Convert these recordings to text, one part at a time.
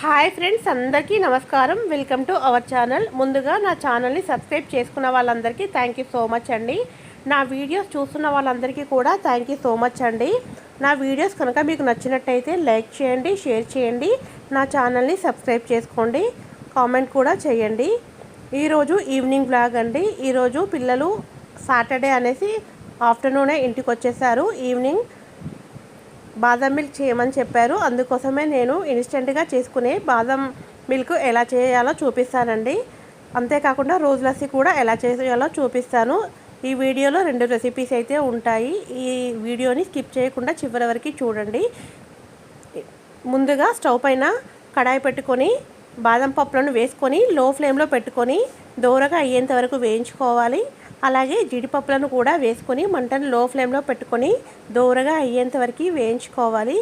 Hi friends అందరికీ నమస్కారం. Welcome to our channel. ముందుగా నా ఛానల్ని సబ్స్క్రైబ్ చేసుకున్న వాళ్ళందరికీ థ్యాంక్ యూ సో మచ్ అండి. నా వీడియోస్ చూస్తున్న వాళ్ళందరికీ కూడా థ్యాంక్ యూ సో మచ్ అండి. నా వీడియోస్ కనుక మీకు నచ్చినట్టయితే లైక్ చేయండి షేర్ చేయండి నా ఛానల్ని సబ్స్క్రైబ్ చేసుకోండి కామెంట్ కూడా చేయండి. ఈరోజు ఈవినింగ్ బ్లాగ్ అండి. ఈరోజు పిల్లలు సాటర్డే అనేసి ఆఫ్టర్నూనే ఇంటికి వచ్చేసారు. ఈవినింగ్ బాదం మిల్క్ చేయమని చెప్పారు. అందుకోసమే నేను ఇన్స్టెంట్గా చేసుకునే బాదం మిల్క్ ఎలా చేయాలో చూపిస్తానండి. అంతేకాకుండా రోజు లస్సీ కూడా ఎలా చేయాలో చూపిస్తాను. ఈ వీడియోలో రెండు రెసిపీస్ అయితే ఉంటాయి. ఈ వీడియోని స్కిప్ చేయకుండా చివరి వరకు చూడండి. ముందుగా స్టవ్ పైన కడాయి పెట్టుకొని బాదం పప్పులను వేసుకొని లో ఫ్లేమ్లో పెట్టుకొని దూరగా అయ్యేంత వరకు వేయించుకోవాలి. అలాగే జీడిపప్పులను కూడా వేసుకొని మంటను లో ఫ్లేమ్లో పెట్టుకొని దూరగా అయ్యేంత వరకు వేయించుకోవాలి.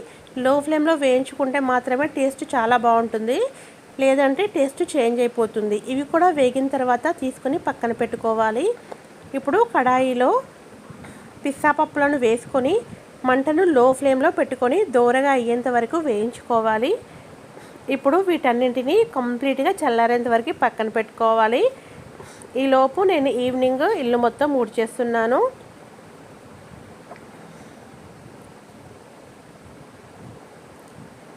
లో ఫ్లేమ్లో వేయించుకుంటే మాత్రమే టేస్ట్ చాలా బాగుంటుంది. లేదంటే టేస్ట్ చేంజ్ అయిపోతుంది. ఇవి కూడా వేగిన తర్వాత తీసుకొని పక్కన పెట్టుకోవాలి. ఇప్పుడు కడాయిలో పిస్తా పప్పులను వేసుకొని మంటను లో ఫ్లేమ్లో పెట్టుకొని దూరగా అయ్యేంత వరకు వేయించుకోవాలి. ఇప్పుడు వీటన్నింటినీ కంప్లీట్గా చల్లారేంత వరకు పక్కన పెట్టుకోవాలి. ఈలోపు నేను ఈవినింగ్ ఇల్లు మొత్తం ఊడ్చేస్తున్నాను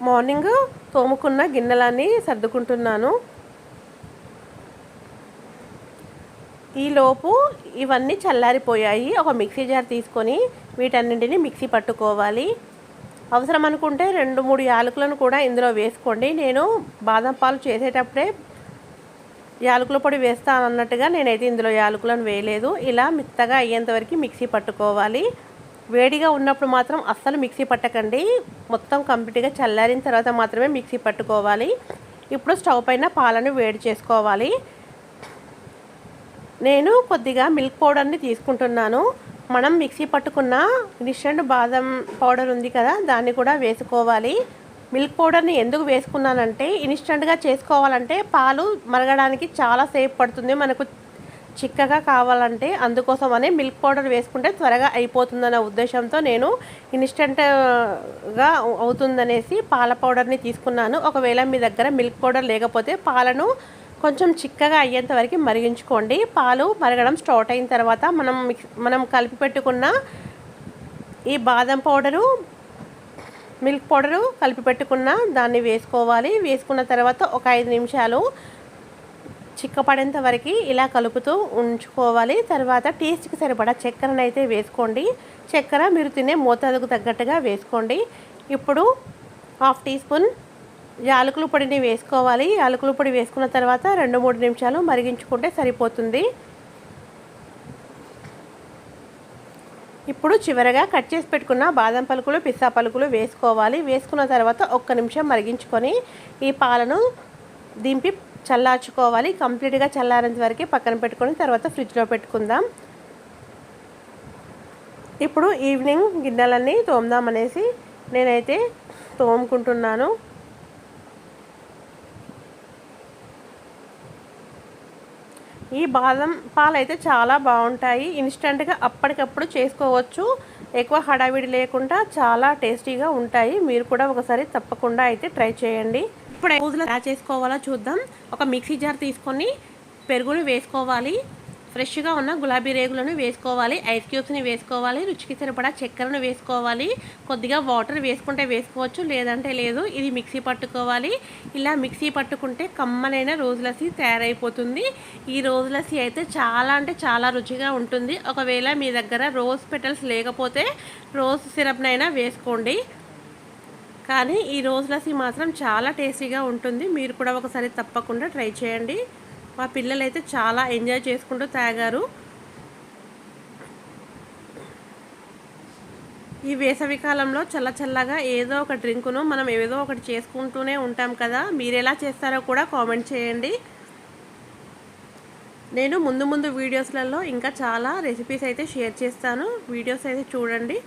మార్నింగ్ తోముకున్న గిన్నెలన్నీ సర్దుకుంటున్నాను. ఈలోపు ఇవన్నీ చల్లారిపోయాయి. ఒక మిక్సీ జార్ తీసుకొని వీటన్నింటిని మిక్సీ పట్టుకోవాలి. అవసరం అనుకుంటే రెండు మూడు యాలకులను కూడా ఇందులో వేసుకోండి. నేను బాదం పాలు చేసేటప్పుడే యాలకుల పొడి వేస్తాను అన్నట్టుగా నేనైతే ఇందులో యాలకులను వేయలేదు. ఇలా మెత్తగా అయ్యేంతవరకు మిక్సీ పట్టుకోవాలి. వేడిగా ఉన్నప్పుడు మాత్రం అస్సలు మిక్సీ పట్టకండి. మొత్తం కంప్లీట్గా చల్లారిన తర్వాత మాత్రమే మిక్సీ పట్టుకోవాలి. ఇప్పుడు స్టవ్ పైన పాలను వేడి చేసుకోవాలి. నేను కొద్దిగా మిల్క్ పౌడర్ని తీసుకుంటున్నాను. మనం మిక్సీ పట్టుకున్న ఇన్స్టెంట్ బాదం పౌడర్ ఉంది కదా దాన్ని కూడా వేసుకోవాలి. మిల్క్ పౌడర్ని ఎందుకు వేసుకున్నానంటే ఇన్స్టెంట్గా చేసుకోవాలంటే పాలు మరగడానికి చాలా సేపు పడుతుంది. మనకు చిక్కగా కావాలంటే అందుకోసమనే మిల్క్ పౌడర్ వేసుకుంటే త్వరగా అయిపోతుందనే ఉద్దేశంతో నేను ఇన్స్టెంట్గా అవుతుందనేసి పాల పౌడర్ని తీసుకున్నాను. ఒకవేళ మీ దగ్గర మిల్క్ పౌడర్ లేకపోతే పాలను కొంచెం చిక్కగా అయ్యేంత వరకు మరిగించుకోండి. పాలు మరగడం స్టార్ట్ అయిన తర్వాత మనం మిక్స్ మనం కలిపి పెట్టుకున్న ఈ బాదం పౌడరు మిల్క్ పౌడరు కలిపి పెట్టుకున్న దాన్ని వేసుకోవాలి. వేసుకున్న తర్వాత ఒక ఐదు నిమిషాలు చిక్కపడేంత వరకు ఇలా కలుపుతూ ఉంచుకోవాలి. తర్వాత టేస్ట్కి సరిపడా చక్కెరను అయితే వేసుకోండి. చక్కెర మీరు తినే మోతాదుకు తగ్గట్టుగా వేసుకోండి. ఇప్పుడు హాఫ్ టీ స్పూన్ యాలకుల పొడిని వేసుకోవాలి. యాలకుల పొడి వేసుకున్న తర్వాత రెండు మూడు నిమిషాలు మరిగించుకుంటే సరిపోతుంది. ఇప్పుడు చివరగా కట్ చేసి పెట్టుకున్న బాదం పలుకులు పిస్తా పలుకులు వేసుకోవాలి. వేసుకున్న తర్వాత ఒక్క నిమిషం మరిగించుకొని ఈ పాలను దింపి చల్లార్చుకోవాలి. కంప్లీట్గా చల్లారేంత వరకు పక్కన పెట్టుకొని తర్వాత ఫ్రిడ్జ్లో పెట్టుకుందాం. ఇప్పుడు ఈవినింగ్ గిన్నెలన్నీ తోముదామనేసి నేనైతే తోముకుంటున్నాను. ఈ బాదం పాలు అయితే చాలా బాగుంటాయి. ఇన్స్టెంట్గా అప్పటికప్పుడు చేసుకోవచ్చు. ఎక్కువ హడావిడి లేకుండా చాలా టేస్టీగా ఉంటాయి. మీరు కూడా ఒకసారి తప్పకుండా అయితే ట్రై చేయండి. ఇప్పుడు రోజులు ఎలా చేసుకోవాలో చూద్దాం. ఒక మిక్సీ జార్ తీసుకొని పెరుగుని వేసుకోవాలి. ఫ్రెష్గా ఉన్న గులాబీ రేగులను వేసుకోవాలి ఐస్ క్యూబ్స్ని వేసుకోవాలి రుచికి సరిపడా చక్కెరను వేసుకోవాలి కొద్దిగా వాటర్ వేసుకుంటే వేసుకోవచ్చు లేదంటే లేదు ఇది మిక్సీ పట్టుకోవాలి. ఇలా మిక్సీ పట్టుకుంటే కమ్మనైన రోజు లస్సీ తయారైపోతుంది. ఈ రోజు లస్సీ అయితే చాలా అంటే చాలా రుచిగా ఉంటుంది. ఒకవేళ మీ దగ్గర రోజ్ పెటల్స్ లేకపోతే రోజ్ సిరప్నైనా వేసుకోండి. కానీ ఈ రోజు లస్సీ మాత్రం చాలా టేస్టీగా ఉంటుంది. మీరు కూడా ఒకసారి తప్పకుండా ట్రై చేయండి. మా పిల్లలు అయితే చాలా ఎంజాయ్ చేసుకుంటూ తాగారు. ఈ వేసవి కాలంలో చల్ల చల్లగా ఏదో ఒక డ్రింకును మనం ఏదో ఒకటి చేసుకుంటూనే ఉంటాం కదా. మీరు ఎలా చేస్తారో కూడా కామెంట్ చేయండి. నేను ముందు ముందు వీడియోస్లలో ఇంకా చాలా రెసిపీస్ అయితే షేర్ చేస్తాను. వీడియోస్ అయితే చూడండి.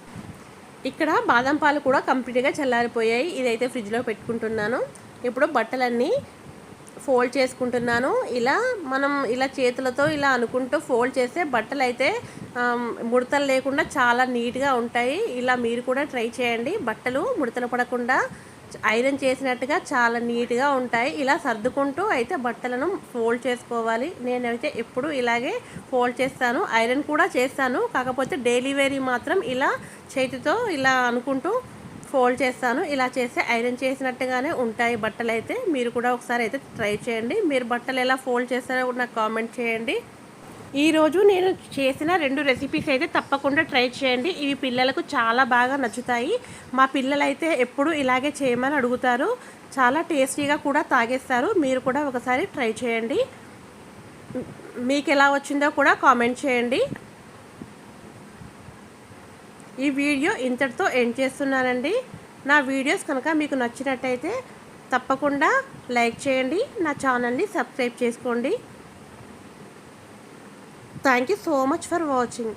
ఇక్కడ బాదం పాలు కూడా కంప్లీట్గా చల్లారిపోయాయి. ఇదైతే ఫ్రిడ్జ్లో పెట్టుకుంటున్నాను. ఇప్పుడు బట్టలన్నీ ఫోల్డ్ చేసుకుంటున్నాను. ఇలా మనం ఇలా చేతులతో ఇలా అనుకుంటూ ఫోల్డ్ చేస్తే బట్టలు అయితే ముడతలు లేకుండా చాలా నీట్గా ఉంటాయి. ఇలా మీరు కూడా ట్రై చేయండి. బట్టలు ముడతలు పడకుండా ఐరన్ చేసినట్టుగా చాలా నీట్గా ఉంటాయి. ఇలా సర్దుకుంటూ అయితే బట్టలను ఫోల్డ్ చేసుకోవాలి. నేనైతే ఎప్పుడు ఇలాగే ఫోల్డ్ చేస్తాను. ఐరన్ కూడా చేస్తాను. కాకపోతే డైలీ వేరీ మాత్రం ఇలా చేతితో ఇలా అనుకుంటూ ఫోల్డ్ చేస్తాను. ఇలా చేస్తే ఐరన్ చేసినట్టుగానే ఉంటాయి బట్టలు అయితే మీరు కూడా ఒకసారి అయితే ట్రై చేయండి. మీరు బట్టలు ఎలా ఫోల్డ్ చేస్తారో నాకు కామెంట్ చేయండి. ఈరోజు నేను చేసిన రెండు రెసిపీస్ అయితే తప్పకుండా ట్రై చేయండి. ఇవి పిల్లలకు చాలా బాగా నచ్చుతాయి. మా పిల్లలైతే ఎప్పుడు ఇలాగే చేయమని అడుగుతారు. చాలా టేస్టీగా కూడా తాగేస్తారు. మీరు కూడా ఒకసారి ట్రై చేయండి. మీకు ఎలా వచ్చిందో కూడా కామెంట్ చేయండి. ఈ వీడియో ఇంతటితో ఎండ్ చేస్తున్నానండి. నా వీడియోస్ కనుక మీకు నచ్చినట్టయితే తప్పకుండా లైక్ చేయండి. నా ఛానల్ని సబ్స్క్రైబ్ చేసుకోండి. Thank you so much for watching.